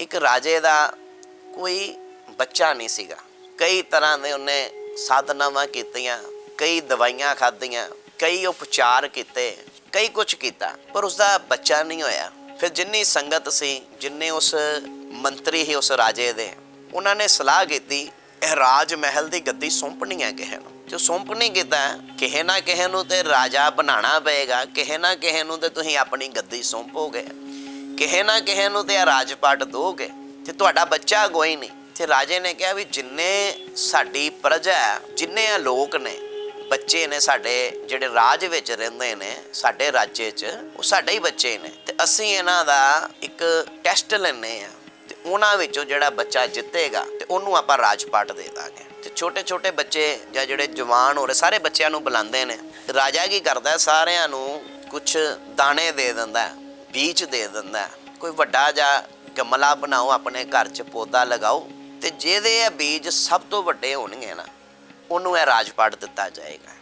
ਇੱਕ ਰਾਜੇ ਦਾ ਕੋਈ ਬੱਚਾ ਨਹੀਂ ਸੀਗਾ। ਕਈ ਤਰ੍ਹਾਂ ਦੇ ਉਹਨੇ ਸਾਧਨਾਵਾਂ ਕੀਤੀਆਂ, ਕਈ ਦਵਾਈਆਂ ਖਾਧੀਆਂ, ਕਈ ਉਪਚਾਰ ਕੀਤੇ, ਕਈ ਕੁਝ ਕੀਤਾ, ਪਰ ਉਸਦਾ ਬੱਚਾ ਨਹੀਂ ਹੋਇਆ। ਫਿਰ ਜਿੰਨੀ ਸੰਗਤ ਸੀ, ਜਿੰਨੇ ਉਸ ਮੰਤਰੀ ਹੀ ਉਸ ਰਾਜੇ ਦੇ, ਉਹਨਾਂ ਨੇ ਸਲਾਹ ਕੀਤੀ, ਇਹ ਰਾਜ ਮਹਿਲ ਦੀ ਗੱਦੀ ਸੌਂਪਣੀ ਹੈ ਕਿਸੇ ਨੂੰ। ਜੋ ਸੌਂਪਣੀ ਕੀਤਾ ਕਿਸੇ ਨਾ ਕਿਸੇ ਨੂੰ ਤੇ ਰਾਜਾ ਬਣਾਉਣਾ ਪਏਗਾ, ਕਿਸੇ ਨਾ ਕਿਸੇ ਨੂੰ ਤੇ ਤੁਸੀਂ ਆਪਣੀ ਗੱਦੀ ਸੌਂਪੋਗੇ। ਕਿਸੇ ਨਾ ਕਿਸੇ ਨੂੰ ਤੇ ਇਹ ਰਾਜਪਾਟ ਦੋਗੇ। ਤੇ ਤੁਹਾਡਾ ਬੱਚਾ ਕੋਈ ਨਹੀਂ। ਤੇ ਰਾਜੇ ਨੇ ਕਿਹਾ ਵੀ ਜਿੰਨੇ ਸਾਡੀ ਪ੍ਰਜਾ ਜਿੰਨੇ ਆ ਲੋਕ ਨੇ, ਬੱਚੇ ਨੇ ਸਾਡੇ ਜਿਹੜੇ ਰਾਜ ਵਿੱਚ ਰਹਿੰਦੇ ਨੇ, ਸਾਡੇ ਰਾਜੇ 'ਚ, ਉਹ ਸਾਡੇ ਹੀ ਬੱਚੇ ਨੇ। ਤੇ ਅਸੀਂ ਇਹਨਾਂ ਦਾ ਇੱਕ ਟੈਸਟ ਲੈਣੇ ਆ ਤੇ ਉਹਨਾਂ ਵਿੱਚੋਂ ਜਿਹੜਾ ਬੱਚਾ ਜਿੱਤੇਗਾ, ਤੇ ਉਹਨੂੰ ਆਪਾਂ ਰਾਜਪਾਟ ਦੇ ਦਾਂਗੇ। ਤੇ ਛੋਟੇ ਛੋਟੇ ਬੱਚੇ ਜਾਂ ਜਿਹੜੇ ਜਵਾਨ ਹੋ ਰਹੇ, ਸਾਰੇ ਬੱਚਿਆਂ ਨੂੰ ਬੁਲਾਉਂਦੇ ਨੇ। ਰਾਜਾ ਕੀ ਕਰਦਾ ਸਾਰਿਆਂ ਨੂੰ ਕੁਝ ਦਾਣੇ ਦੇ ਦਿੰਦਾ ਬੀਜ ਦੇ ਦਿੰਦਾ ਕੋਈ ਵੱਡਾ ਜਾਂ ਗਮਲਾ ਬਣਾਓ, ਆਪਣੇ ਘਰ 'ਚ ਪੌਦਾ ਲਗਾਓ ਤੇ ਜਿਹਦੇ ਇਹ ਬੀਜ ਸਭ ਤੋਂ ਵੱਡੇ ਹੋਣਗੇ ਨਾ, ਉਹਨੂੰ ਇਹ ਰਾਜਪਾਟ ਦਿੱਤਾ ਜਾਏਗਾ।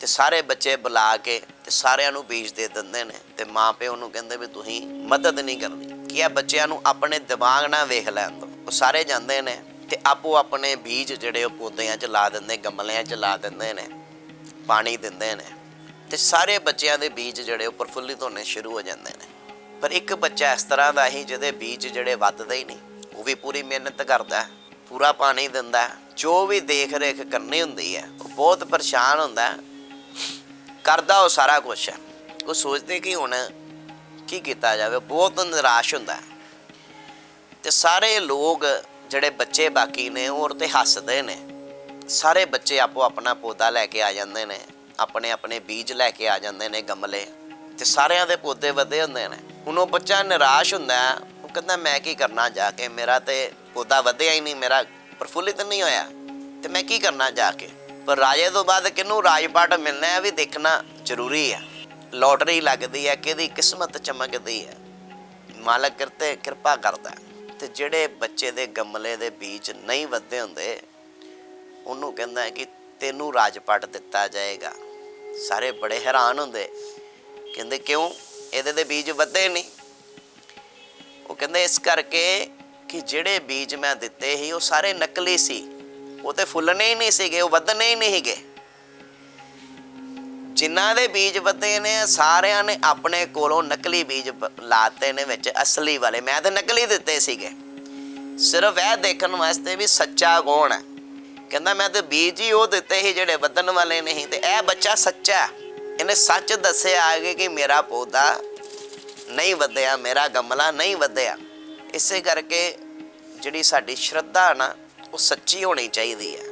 ਤੇ ਸਾਰੇ ਬੱਚੇ ਬੁਲਾ ਕੇ ਤੇ ਸਾਰਿਆਂ ਨੂੰ ਬੀਜ ਦੇ ਦਿੰਦੇ ਨੇ ਤੇ ਮਾਪਿਓ ਨੂੰ ਕਹਿੰਦੇ ਵੀ ਤੁਸੀਂ ਮਦਦ ਨਹੀਂ ਕਰਨੀ। ਕਿ ਇਹ ਬੱਚਿਆਂ ਨੂੰ ਆਪਣੇ ਦਿਮਾਗ ਨਾਲ ਵੇਖ ਲੈਣ ਦਿਓ ਉਹ ਸਾਰੇ ਜਾਂਦੇ ਨੇ ਤੇ ਆਪੋ ਆਪਣੇ ਬੀਜ ਜਿਹੜੇ ਉਹ ਪੌਦਿਆਂ 'ਚ ਲਾ ਦਿੰਦੇ, ਗਮਲਿਆਂ 'ਚ ਲਾ ਦਿੰਦੇ ਨੇ, ਪਾਣੀ ਦਿੰਦੇ ਨੇ। ਤੇ ਸਾਰੇ ਬੱਚਿਆਂ ਦੇ ਬੀਜ ਜਿਹੜੇ ਉਹ ਪ੍ਰਫੁੱਲਿਤ ਹੋਣੇ ਸ਼ੁਰੂ ਹੋ ਜਾਂਦੇ ਨੇ। ਪਰ ਇੱਕ ਬੱਚਾ ਇਸ ਤਰ੍ਹਾਂ ਦਾ ਹੀ ਜਿਹਦੇ ਬੀਜ ਜਿਹੜੇ ਵੱਧਦੇ ਹੀ ਨਹੀਂ, ਉਹ ਵੀ ਪੂਰੀ ਮਿਹਨਤ ਕਰਦਾ, ਪੂਰਾ ਪਾਣੀ ਦਿੰਦਾ, ਜੋ ਵੀ ਦੇਖ ਰੇਖ ਕਰਨੀ ਹੁੰਦੀ ਹੈ, ਉਹ ਬਹੁਤ ਪਰੇਸ਼ਾਨ ਹੁੰਦਾ, ਕਰਦਾ ਉਹ ਸਾਰਾ ਕੁਝ ਹੈ ਉਹ ਸੋਚਦੇ ਕਿ ਹੁਣ ਕੀ ਕੀਤਾ ਜਾਵੇ ਬਹੁਤ ਨਿਰਾਸ਼ ਹੁੰਦਾ। ਹੈ ਤੇ ਸਾਰੇ ਲੋਕ ਜਿਹੜੇ ਬੱਚੇ ਬਾਕੀ ਨੇ, ਉਹ ਤੇ ਹੱਸਦੇ ਨੇ। ਸਾਰੇ ਬੱਚੇ ਆਪੋ ਆਪਣਾ ਪੌਦਾ ਲੈ ਕੇ ਆ ਜਾਂਦੇ ਨੇ ਆਪਣੇ ਆਪਣੇ ਬੀਜ ਲੈ ਕੇ ਆ ਜਾਂਦੇ ਨੇ ਗਮਲੇ, ਤੇ ਸਾਰਿਆਂ ਦੇ ਪੌਦੇ ਵਧੇ ਹੁੰਦੇ ਨੇ। ਹੁਣ ਉਹ ਬੱਚਾ ਨਿਰਾਸ਼ ਹੁੰਦਾ ਉਹ ਕਹਿੰਦਾ, ਮੈਂ ਕੀ ਕਰਨਾ ਜਾ ਕੇ? ਮੇਰਾ ਤੇ ਪੌਦਾ ਵਧਿਆ ਹੀ ਨਹੀਂ, ਮੇਰਾ ਪ੍ਰਫੁੱਲਿਤ ਨਹੀਂ ਹੋਇਆ। ਤੇ ਮੈਂ ਕੀ ਕਰਨਾ ਜਾ ਕੇ? ਪਰ ਰਾਜੇ ਤੋਂ ਬਾਅਦ ਕਿਹਨੂੰ ਰਾਜਪਾਟ ਮਿਲਣਾ ਹੈ ਵੀ ਦੇਖਣਾ ਜ਼ਰੂਰੀ ਹੈ। ਲੋਟਰੀ ਲੱਗਦੀ ਹੈ, ਕਿਹਦੀ ਕਿਸਮਤ ਚਮਕਦੀ ਹੈ। ਮਾਲਕ ਕਰਤੇ ਕਿਰਪਾ ਕਰਦਾ ਹੈ। ਤੇ ਜਿਹੜੇ ਬੱਚੇ ਦੇ ਗਮਲੇ ਦੇ ਬੀਜ ਨਹੀਂ ਵੱਧੇ ਹੁੰਦੇ, ਉਹਨੂੰ ਕਹਿੰਦਾ ਕਿ ਤੈਨੂੰ ਰਾਜਪਾਟ ਦਿੱਤਾ ਜਾਏਗਾ। ਸਾਰੇ ਬੜੇ ਹੈਰਾਨ ਹੁੰਦੇ। ਕਹਿੰਦੇ, ਕਿਉਂ? ਇਹਦੇ ਦੇ ਬੀਜ ਵੱਧੇ ਨਹੀਂ। ਉਹ ਕਹਿੰਦੇ ਇਸ ਕਰਕੇ ਕਿ ਜਿਹੜੇ ਬੀਜ ਮੈਂ ਦਿੱਤੇ ਸੀ, ਉਹ ਸਾਰੇ ਨਕਲੀ ਸੀ। ਉਹ ਤੇ ਫੁੱਲਣੇ ਹੀ ਨਹੀਂ ਸੀਗੇ, ਉਹ ਵੱਧਣੇ ਹੀ ਨਹੀਂ ਸੀਗੇ। ਜਿਨ੍ਹਾਂ ਦੇ ਬੀਜ ਵੱਧੇ ਨੇ, ਸਾਰਿਆਂ ਨੇ ਆਪਣੇ ਕੋਲੋਂ ਨਕਲੀ ਬੀਜ ਬ- ਲਾਤੇ ਨੇ ਵਿੱਚ, ਅਸਲੀ ਵਾਲੇ। ਮੈਂ ਤਾਂ ਨਕਲੀ ਦਿੱਤੇ ਸੀਗੇ। ਸਿਰਫ ਇਹ ਦੇਖਣ ਵਾਸਤੇ ਵੀ ਸੱਚਾ ਕੌਣ ਹੈ। ਕਹਿੰਦਾ ਮੈਂ ਤਾਂ ਬੀਜ ਹੀ ਉਹ ਦਿੱਤੇ ਸੀ ਜਿਹੜੇ ਵੱਧਣ ਵਾਲੇ ਨਹੀਂ, ਤੇ ਇਹ ਬੱਚਾ ਸੱਚਾ ਹੈ। ਇਹਨੇ ਸੱਚ ਦੱਸਿਆ ਆਗੇ ਕਿ ਮੇਰਾ ਪੌਦਾ ਨਹੀਂ ਵਧਿਆ, ਮੇਰਾ ਗਮਲਾ ਨਹੀਂ ਵਧਿਆ। ਇਸੇ ਕਰਕੇ ਜਿਹੜੀ ਸਾਡੀ ਸ਼ਰਧਾ ਨਾ, ਉਹ ਸੱਚੀ ਹੋਣੀ ਚਾਹੀਦੀ ਹੈ।